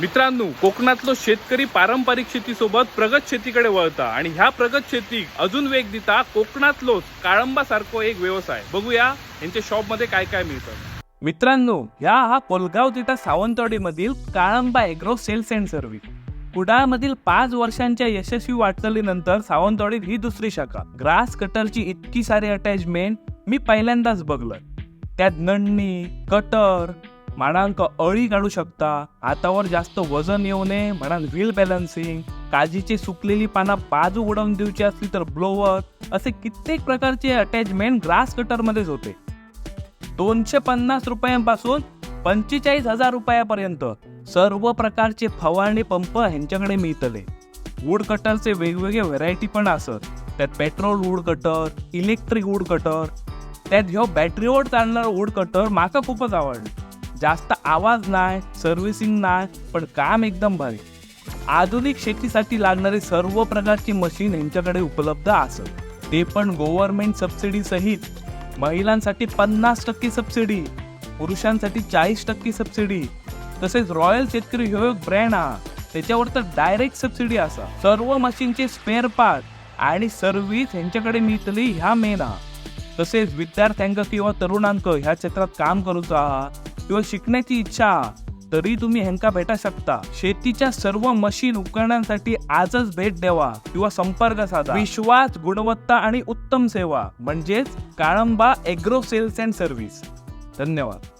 मित्रांनो कोकणातलो शेतकरी पारंपरिक शेतीसोबत प्रगत शेतीकडे वळता आणि ह्या प्रगत शेती अजून वेग दिता कोकणातलोच काळंबा सारखो एक व्यवसाय. बघूया यांच्या शॉपमध्ये काय काय मिळतं. मित्रांनो ह्या हा Kolgaon Tita सावंतवाडीमधील Kalamba agro sales and service कुडाळमधील पाच वर्षांच्या यशस्वी वाटचालीनंतर सावंतवाडीत ही दुसरी शाखा. ग्रास कटरची इतकी सारी अटॅचमेंट मी पहिल्यांदाच बघलं. त्यात नंडणी कटर मानांक अळी काढू शकता. हातावर जास्त वजन येऊ नये म्हणा व्हील बॅलन्सिंग. काजीची सुकलेली पानं बाजू उडवून देऊची असली तर ब्लोवर असे कित्येक प्रकारचे अटॅचमेंट ग्रास कटरमध्येच होते. दोनशे पन्नास रुपयांपासून पंचेचाळीस हजार रुपयापर्यंत सर्व प्रकारचे फवारणी पंप ह्यांच्याकडे मिळतले. वूड कटरचे वेगवेगळे व्हरायटी पण असत. त्यात petrol wood cutter electric wood cutter त्यात ह्यो बॅटरीवर चालणारा वूड कटर माका खूपच आवडलं. जास्त आवाज नाही सर्व्हिसिंग नाही पण काम एकदम भारी. आधुनिक शेतीसाठी लागणारे सर्व प्रकारची मशीन यांच्याकडे उपलब्ध असत ते पण गव्हर्नमेंट सबसिडी सहित. महिलांसाठी पन्नास टक्के सबसिडी पुरुषांसाठी चाळीस टक्के सबसिडी तसेच रॉयल शेतकरी ह्यो एक ब्रँड हा. त्याच्यावर तर डायरेक्ट सबसिडी असा. सर्व मशीनचे स्पेअर पार्ट आणि सर्व्हिस यांच्याकडे मिळतली ह्या मेन हा. तसेच विद्यार्थ्यांक किंवा तरुणांक ह्या क्षेत्रात काम करूचा किंवा शिकण्याची इच्छा तरी तुम्ही ह्यांका भेटा शकता. शेतीच्या सर्व मशीन उपकरणांसाठी आजच भेट द्यावा किंवा संपर्क साधा. विश्वास गुणवत्ता आणि उत्तम सेवा म्हणजेच Kalamba agro sales and service. धन्यवाद.